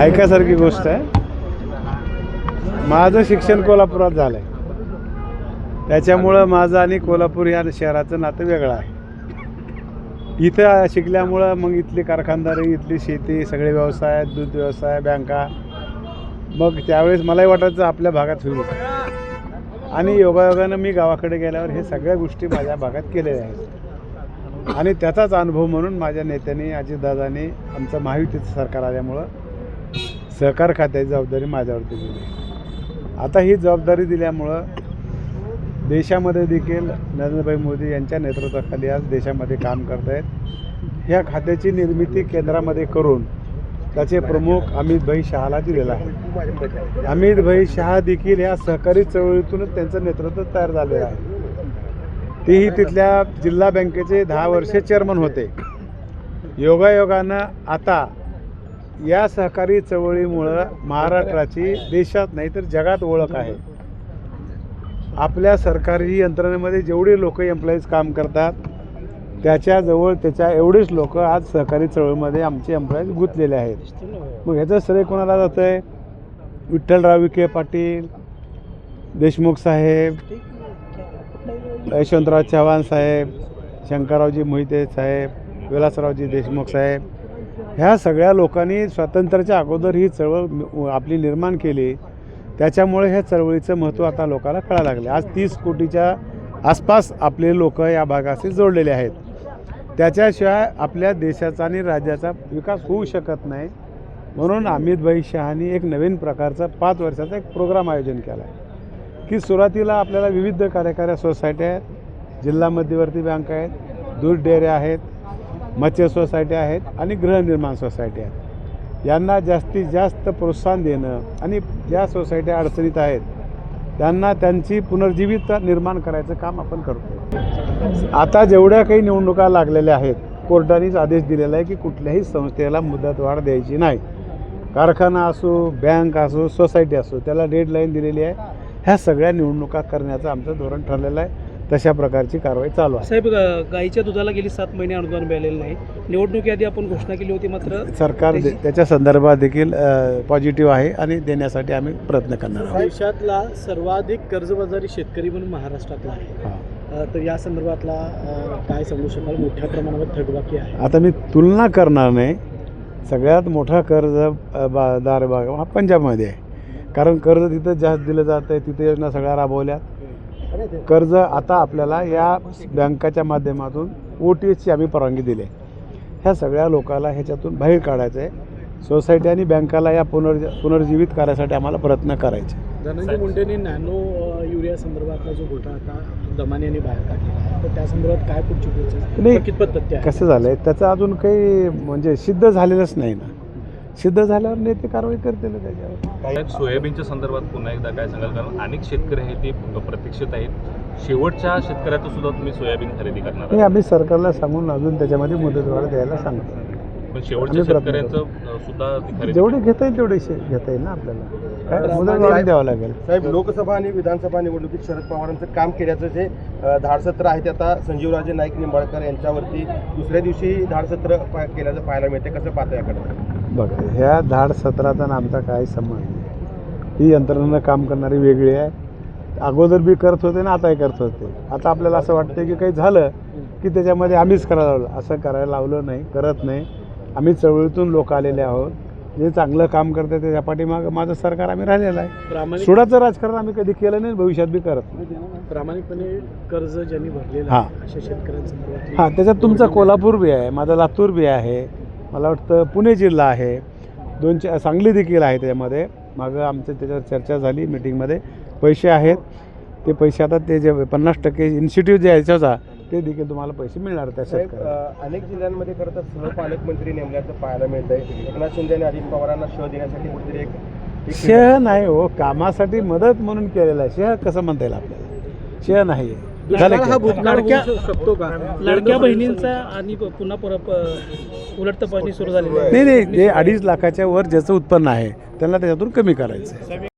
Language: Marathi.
ऐकासारखी गोष्ट आहे. माझं शिक्षण कोल्हापुरात झालं आहे त्याच्यामुळं माझं आणि कोल्हापूर या शहराचं नातं वेगळं आहे. इथं शिकल्यामुळं मग इथली कारखानदारी इथली शेती सगळे व्यवसाय दूध व्यवसाय बँका. मग त्यावेळेस मलाही वाटायचं आपल्या भागात होईल. आणि योगायोगानं मी गावाकडे गेल्यावर हे सगळ्या गोष्टी माझ्या भागात केलेल्या आहेत. आणि त्याचाच अनुभव म्हणून माझ्या नेत्यांनी अजितदादांनी आमचं महायुतीचं सरकार आल्यामुळं सहकार खात्याची जबाबदारी माझ्यावरती दिली. आता ही जबाबदारी दिल्यामुळं देशामध्ये देखील नरेंद्रभाई मोदी यांच्या नेतृत्वाखाली आज देशामध्ये काम करत आहेत ह्या खात्याची निर्मिती केंद्रामध्ये करून त्याचे प्रमुख अमितभाई शहाला दिलेला आहे. अमितभाई शहा देखील ह्या सहकारी चळवळीतूनच त्यांचं नेतृत्व तयार झालेलं आहे. तेही तिथल्या जिल्हा बँकेचे दहा वर्षे चेअरमन होते. योगायोगानं आता या सहकारी चळवळीमुळं महाराष्ट्राची देशात नाही तर जगात ओळख आहे. आपल्या सरकारी यंत्रणेमध्ये जेवढे लोक एम्प्लॉईज काम करतात त्याच्याजवळ त्याच्या एवढेच लोक आज सहकारी चळवळीमध्ये आमचे एम्प्लॉईज गुंतलेले आहेत. मग ह्याचं श्रेय कोणाला जातं आहे विठ्ठलराव विखे पाटील देशमुख साहेब यशवंतराव चव्हाण साहेब शंकररावजी मोहिते साहेब विलासरावजी देशमुख साहेब ह्या सगळ्या लोकांनी स्वातंत्र्याच्या अगोदर ही चळवळ आपली निर्माण केली. त्याच्यामुळे ह्या चळवळीचं महत्त्व आता लोकांना कळायला लागले. आज तीस कोटीच्या आसपास आपले लोक या भागाशी जोडलेले आहेत. त्याच्याशिवाय आपल्या देशाचा आणि राज्याचा विकास होऊ शकत नाही. म्हणून अमितभाई शहानी एक नवीन प्रकारचा पाच वर्षाचा एक प्रोग्राम आयोजन केला आहे की सुरुवातीला आपल्याला विविध कार्यकारी सोसायट्या आहेत जिल्हा मध्यवर्ती बँक आहेत दूध डेऱ्या आहेत मत्स्य सोसायटी आहेत आणि गृहनिर्माण सोसायटी आहेत. यांना जास्तीत जास्त प्रोत्साहन देणं आणि ज्या सोसायट्या अडचणीत आहेत त्यांना त्यांची पुनर्जीवित निर्माण करायचं काम आपण करतो आता जेवढ्या काही निवडणुका लागलेल्या आहेत कोर्टानेच आदेश दिलेला आहे की कुठल्याही संस्थेला मुदतवाढ द्यायची नाही. कारखाना असो बँक असो सोसायटी असो त्याला डेडलाईन दिलेली आहे. ह्या सगळ्या निवडणुका करण्याचं आमचं धोरण ठरलेलं आहे. तशा प्रकारची कारवाई चालू आहे. साहेब गाईच्या दुधाला गेली सात महिने अनुदान मिळालेलं नाही. निवडणुकीआधी आपण घोषणा केली होती मात्र सरकार त्याच्या संदर्भात देखील पॉझिटिव्ह आहे आणि देण्यासाठी आम्ही प्रयत्न करणार आहोत. देशातला सर्वाधिक कर्जबाजारी शेतकरी म्हणून महाराष्ट्रातला आहे. तर या संदर्भातला काय सांगू शकाल? मोठ्या प्रमाणावर थकबाकी आहे. आता मी तुलना करणार नाही. सगळ्यात मोठा कर्ज बा दार भाग हा पंजाबमध्ये आहे. कारण कर्ज तिथं जास्त दिलं जातं आहे तिथे योजना सगळ्या राबवल्यात. कर्ज आता आपल्याला या बँकाच्या माध्यमातून ओ टी एसची आम्ही परवानगी दिली आहे. ह्या सगळ्या लोकांना ह्याच्यातून बाहेर काढायचं आहे सोसायटी आणि बँकाला या पुनर्ज पुनर्जीवित करायसाठी आम्हाला प्रयत्न करायचे. धनंजय मुंडेंनी नॅनो युरिया संदर्भातला जो घोटाळा आता दमाने यांनी बाहेर काढलेला आहे तर त्या संदर्भात काय पुढची प्रोसेस? नाही, कितपत तथ्य कसं झालं आहे त्याचं अजून काही म्हणजे सिद्ध झालेलंच नाही ना. सिद्ध झाल्यावर नेते कारवाई करतील त्याच्यावर. सोयाबीनच्या संदर्भात पुन्हा एकदा काय सांगाल? कारण अनेक शेतकरी आहेत ते प्रतीक्षित आहेत. शेवटच्या शेतकऱ्याचं सुद्धा तुम्ही सोयाबीन खरेदी करणार नाही. आम्ही सरकारला सांगून अजून त्याच्यामध्ये मुदतवाढ द्यायला सांगतो. पण शेवटच्या शेतकऱ्यांचं सुद्धा ती खरेदी जेवढे घेता येईल तेवढे शे- घेता येईल ना आपल्याला. काय मुदतवाढ द्यावं लागेल. साहेब लोकसभा आणि विधानसभा निवडणुकीत शरद पवारांचं काम केल्याचं जे अ, धाडसत्र आहे ते आता संजीवराजे नाईक निंबाळकर यांच्यावरती दुसऱ्या दिवशी धाडसत्र पा- केल्याचं पाहायला मिळते कसं पाहता याकडे बघा ह्या धाड सत्राचा आणि आमचा काही संबंध नाही. ही यंत्रणा काम करणारी वेगळी आहे. अगोदर बी करत होते ना आताही करत होते. आता आपल्याला असं वाटतं की काही झालं की त्याच्यामध्ये आम्हीच करायला लावलं. असं करायला लावलं नाही करत नाही. आम्ही चळवळीतून लोक आलेले आहोत. जे चांगलं काम करते त्याच्या पाठीमागं माझं सरकार आम्ही राहिलेलं आहे. सुडाचं राजकारण आम्ही कधी केलं नाही भविष्यात बी करत नाही. प्रामाणिकपणे कर्ज ज्यांनी भरलेलं हा. हां त्याच्यात तुमचा कोल्हापूर बी आहे माझा लातूर बी आहे. मला वाटतं पुणे जिल्हा आहे. दोन चा सांगली देखील आहे त्याच्यामध्ये. मागं आमचं त्याच्यावर चर्चा झाली मिटिंगमध्ये. पैसे आहेत. ते पैसे आता ते जे पन्नास टक्के इन्स्टिट्यूट जे आहे याच्याचा ते देखील तुम्हाला पैसे मिळणार त्या शेतकऱ्याला अनेक जिल्ह्यांमध्ये खरं तर सहपालकमंत्री नेमल्याचं पाहायला मिळतंय. एकनाथ शिंदे आणि अजित पवारांना शह देण्यासाठी कुठेतरी एक शह नाही हो कामासाठी मदत म्हणून केलेला आहे. शह कसं म्हणता येईल आपल्याला? शह नाही आहे हा होऊ शकतो का? लाडक्या बहिणींचा आणि पुन्हा उलट तपासणी सुरू झालेली आहे. नाही नाही जे अडीच लाखाच्या वर ज्याचं उत्पन्न आहे त्यांना त्याच्यातून कमी करायचं आहे